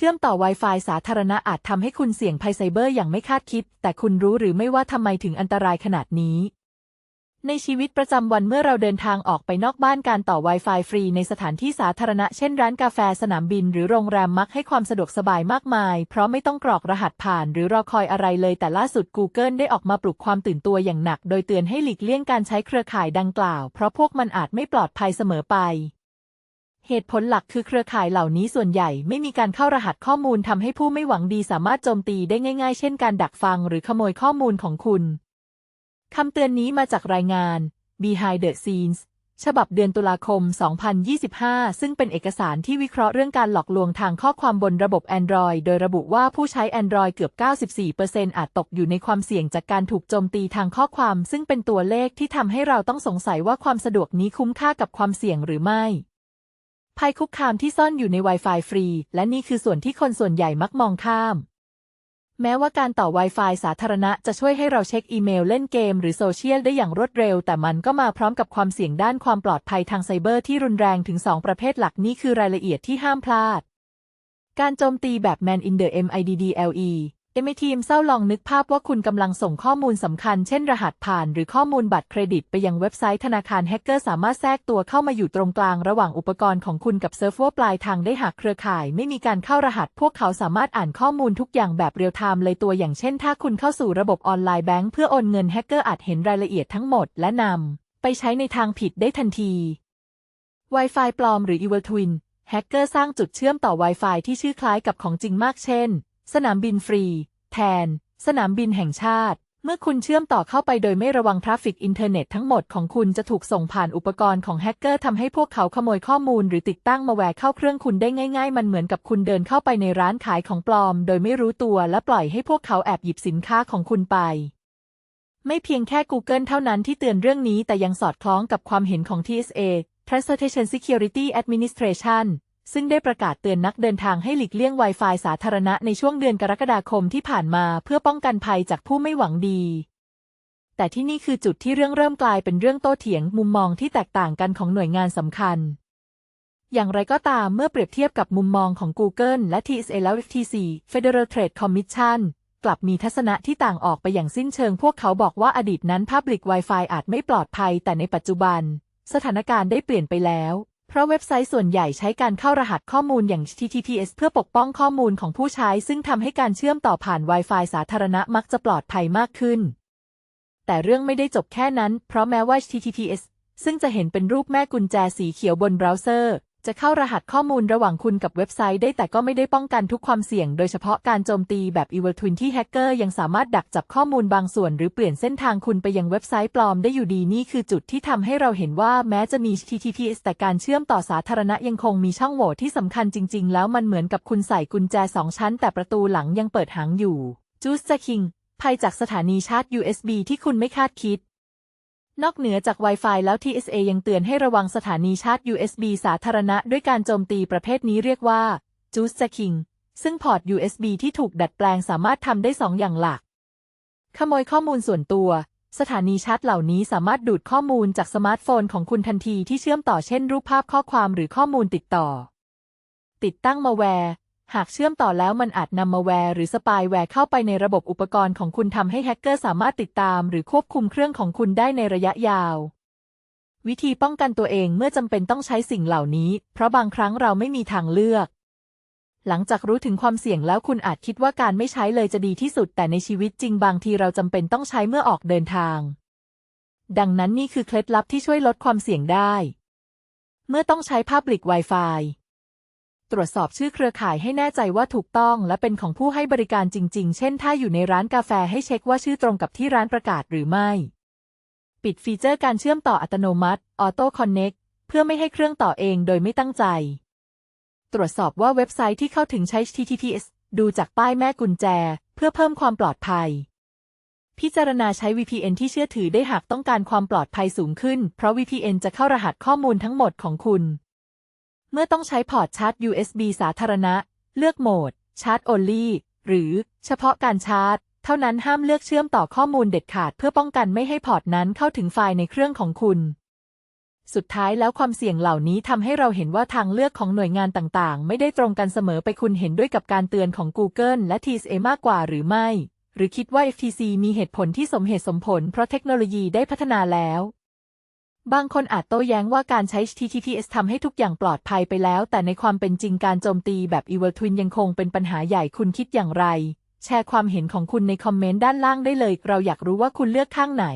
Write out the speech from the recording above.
เชื่อมต่อ Wi-Fi สาธารณะอาจทำให้คุณเสี่ยงภัยไซเบอร์อย่างไม่คาดคิด แต่คุณรู้หรือไม่ว่าทำไมถึงอันตรายขนาดนี้ ในชีวิตประจำวันเมื่อเราเดินทางออกไปนอกบ้านการต่อ Wi-Fi ฟรีในสถานที่สาธารณะเช่นร้านกาแฟสนามบิน หรือโรงแรมมักให้ความสะดวกสบายมากมาย เพราะไม่ต้องกรอกรหัสผ่าน หรือรอคอยอะไรเลยแต่ล่าสุด Google ได้ออกมาปลุกความตื่นตัวอย่างหนัก โดยเตือนให้หลีกเลี่ยงการใช้เครือข่ายดังกล่าว เพราะพวกมันอาจไม่ปลอดภัยเสมอไป เหตุผลหลักคือเครือข่ายเหล่านี้ส่วนใหญ่ไม่มีการเข้ารหัสข้อมูลทำให้ผู้ไม่หวังดีสามารถโจมตีได้ง่าย ๆ เช่นการดักฟังหรือขโมยข้อมูลของคุณคำเตือนนี้มาจากรายงาน Behind the Scenes ฉบับเดือนตุลาคม 2025 ซึ่งเป็นเอกสารที่วิเคราะห์เรื่องการหลอกลวงทางข้อความบนระบบ Android โดยระบุว่าผู้ใช้ Android เกือบ 94%อาจตกอยู่ในความเสี่ยงจากการถูกโจมตีทางข้อความ ซึ่งเป็นตัวเลขที่ทำให้เราต้องสงสัยว่าความสะดวกนี้คุ้มค่ากับความเสี่ยงหรือไม่ ภัยคุกคามที่ซ่อนอยู่ใน Wi-Fi ฟรี และนี่คือส่วนที่คนส่วนใหญ่มักมองข้าม แม้ว่าการต่อ Wi-Fi สาธารณะจะช่วยให้เราเช็คอีเมลเล่นเกม หรือโซเชียลได้อย่างรวดเร็ว แต่มันก็มาพร้อมกับความเสี่ยงด้านความปลอดภัยทางไซเบอร์ที่รุนแรงถึง 2 ประเภทหลักนี่คือรายละเอียดที่ห้ามพลาด การโจมตีแบบ Man in the MIDDLE เอมทีมเศร้าลองนึกภาพว่าคุณกำลังส่งข้อมูลสำคัญเช่นรหัสผ่านหรือข้อมูลบัตรเครดิตไปยังเว็บไซต์ธนาคารแฮกเกอร์สามารถแทรกตัวเข้ามาอยู่ตรงกลางระหว่างอุปกรณ์ของคุณกับเซิร์ฟเวอร์ปลายทางได้หากเครือข่าย ไม่มีการเข้ารหัส พวกเขาสามารถอ่านข้อมูลทุกอย่างแบบเรียลไทม์เลยตัวอย่างเช่น ถ้าคุณเข้าสู่ระบบออนไลน์แบงก์เพื่อโอนเงินแฮกเกอร์อาจเห็นรายละเอียดทั้งหมดและนำไปใช้ในทางผิดได้ทันที Wi-Fi ปลอมหรือ Evil Twin แฮกเกอร์สร้างจุดเชื่อมต่อ Wi-Fi ที่ชื่อคล้ายกับของจริงมากเช่น สนามบินฟรี แทน สนามบินแห่งชาติ เมื่อคุณเชื่อมต่อเข้าไปโดยไม่ระวังทราฟฟิกอินเทอร์เน็ตทั้งหมดของคุณจะถูกส่งผ่านอุปกรณ์ของแฮกเกอร์ทำให้พวกเขาขโมยข้อมูลหรือติดตั้งมาแวร์เข้าเครื่องคุณได้ง่ายๆ มันเหมือนกับคุณเดินเข้าไปในร้านขายของปลอม โดยไม่รู้ตัวและปล่อยให้พวกเขาแอบหยิบสินค้าของคุณไปไม่เพียงแค่ Google เท่านั้นที่เตือนเรื่องนี้แต่ยังสอดคล้องกับความเห็นของ TSA Transportation Security Administration ซึ่งได้ประกาศเตือนนักเดินทางให้หลีกเลี่ยง Wi-Fi สาธารณะในช่วงเดือนกรกฎาคมที่ผ่านมาเพื่อป้องกันภัยจากผู้ไม่หวังดี แต่ที่นี่คือจุดที่เรื่องเริ่มกลายเป็นเรื่องโต้เถียงมุมมองที่แตกต่างกันของหน่วยงานสำคัญ อย่างไรก็ตามเมื่อเปรียบเทียบกับมุมมองของ Google และ TSA แล้ว FTC Federal Trade Commission กลับมีทัศนะที่ต่างออกไปอย่างสิ้นเชิง พวกเขาบอกว่าอดีตนั้น Public Wi-Fi อาจไม่ปลอดภัย แต่ในปัจจุบัน สถานการณ์ได้เปลี่ยนไปแล้ว เพราะเว็บไซต์ส่วนใหญ่ใช้การเข้ารหัสข้อมูลอย่าง HTTPS เพื่อปกป้องข้อมูลของผู้ใช้ ซึ่งทำให้การเชื่อมต่อผ่าน Wi-Fi สาธารณะมักจะปลอดภัยมากขึ้น แต่เรื่องไม่ได้จบแค่นั้น เพราะแม้ว่า HTTPS ซึ่งจะเห็นเป็นรูปแม่กุญแจสีเขียวบนเบราว์เซอร์ จะเข้ารหัสข้อมูลระหว่างคุณกับเว็บไซต์ได้แต่ก็ไม่ได้ป้องกันทุกความเสี่ยง โดยเฉพาะการโจมตีแบบ Evil Twin ที่แฮกเกอร์ยังสามารถดักจับข้อมูลบางส่วนหรือเปลี่ยนเส้นทางคุณไปยังเว็บไซต์ปลอมได้อยู่ดีนี่คือจุดที่ทำให้เราเห็นว่าแม้จะมี HTTPS แต่การเชื่อมต่อสาธารณะยังคงมีช่องโหว่ที่สำคัญจริง ๆ แล้วมันเหมือนกับคุณใส่กุญแจสองชั้น แต่ประตูหลังยังเปิดหางอยู่จูสจะคิงภัยจากสถานีชาร์จ USB ที่คุณไม่คาดคิด นอกเหนือจาก Wi-Fi แล้ว TSA ยังเตือนให้ระวังสถานีชาร์จ USB สาธารณะ ด้วยการโจมตีประเภทนี้เรียกว่า Juice Jacking ซึ่งพอร์ต USB ที่ถูกดัดแปลงสามารถทำได้สองอย่างหลัก ขโมยข้อมูลส่วนตัว สถานีชาร์จเหล่านี้สามารถดูดข้อมูลจากสมาร์ทโฟนของคุณทันทีที่เชื่อมต่อเช่นรูปภาพข้อความหรือข้อมูลติดต่อ ติดตั้งมาแวร์ หากเชื่อมต่อแล้วมันอาจนำมาแวร์หรือสปายแวร์เข้าไปในระบบอุปกรณ์ของคุณทำให้แฮกเกอร์สามารถติดตามหรือควบคุมเครื่องของคุณได้ในระยะยาว วิธีป้องกันตัวเองเมื่อจำเป็นต้องใช้สิ่งเหล่านี้ เพราะบางครั้งเราไม่มีทางเลือก หลังจากรู้ถึงความเสี่ยงแล้วคุณอาจคิดว่าการไม่ใช้เลยจะดีที่สุด แต่ในชีวิตจริงบางทีเราจำเป็นต้องใช้เมื่อออกเดินทาง ดังนั้นนี่คือเคล็ดลับที่ช่วยลดความเสี่ยงได้ เมื่อต้องใช้ Public Wi-Fi ตรวจสอบชื่อเครือข่ายให้แน่ใจว่าถูกต้อง และเป็นของผู้ให้บริการจริง ๆ เช่น ถ้าอยู่ในร้านกาแฟให้เช็คว่าชื่อตรงกับที่ร้านประกาศหรือไม่ ปิดฟีเจอร์การเชื่อมต่ออัตโนมัติ Auto Connect เพื่อไม่ให้เครื่องต่อเองโดยไม่ตั้งใจ ตรวจสอบว่าเว็บไซต์ที่เข้าถึงใช้ HTTPS ดูจากป้ายแม่กุญแจ เพื่อเพิ่มความปลอดภัย พิจารณาใช้ VPN ที่เชื่อถือได้หากต้องการความปลอดภัยสูงขึ้น เพราะ VPN จะเข้ารหัสข้อมูลทั้งหมดของคุณ เมื่อต้องใช้พอร์ตชาร์จ USB สาธารณะ เลือกโหมด ชาร์จ only หรือเฉพาะการชาร์จ เท่านั้นห้ามเลือกเชื่อมต่อข้อมูลเด็ดขาดเพื่อป้องกันไม่ให้พอร์ตนั้นเข้าถึงไฟล์ในเครื่องของคุณ สุดท้ายแล้วความเสี่ยงเหล่านี้ทำให้เราเห็นว่าทางเลือกของหน่วยงานต่างๆ ไม่ได้ตรงกันเสมอไปคุณเห็นด้วยกับการเตือนของ Google และ TSA มากกว่าหรือไม่ หรือคิดว่า FTC มีเหตุผลที่สมเหตุสมผล เพราะเทคโนโลยีได้พัฒนาแล้ว บางคนอาจโต้แย้งว่าการใช้ HTTPS ทำให้ทุกอย่างปลอดภัยไปแล้ว แต่ในความเป็นจริงการโจมตีแบบ Evil Twin ยังคงเป็นปัญหาใหญ่คุณคิดอย่างไร แชร์ความเห็นของคุณในคอมเมนต์ด้านล่างได้เลย เราอยากรู้ว่าคุณเลือกข้างไหน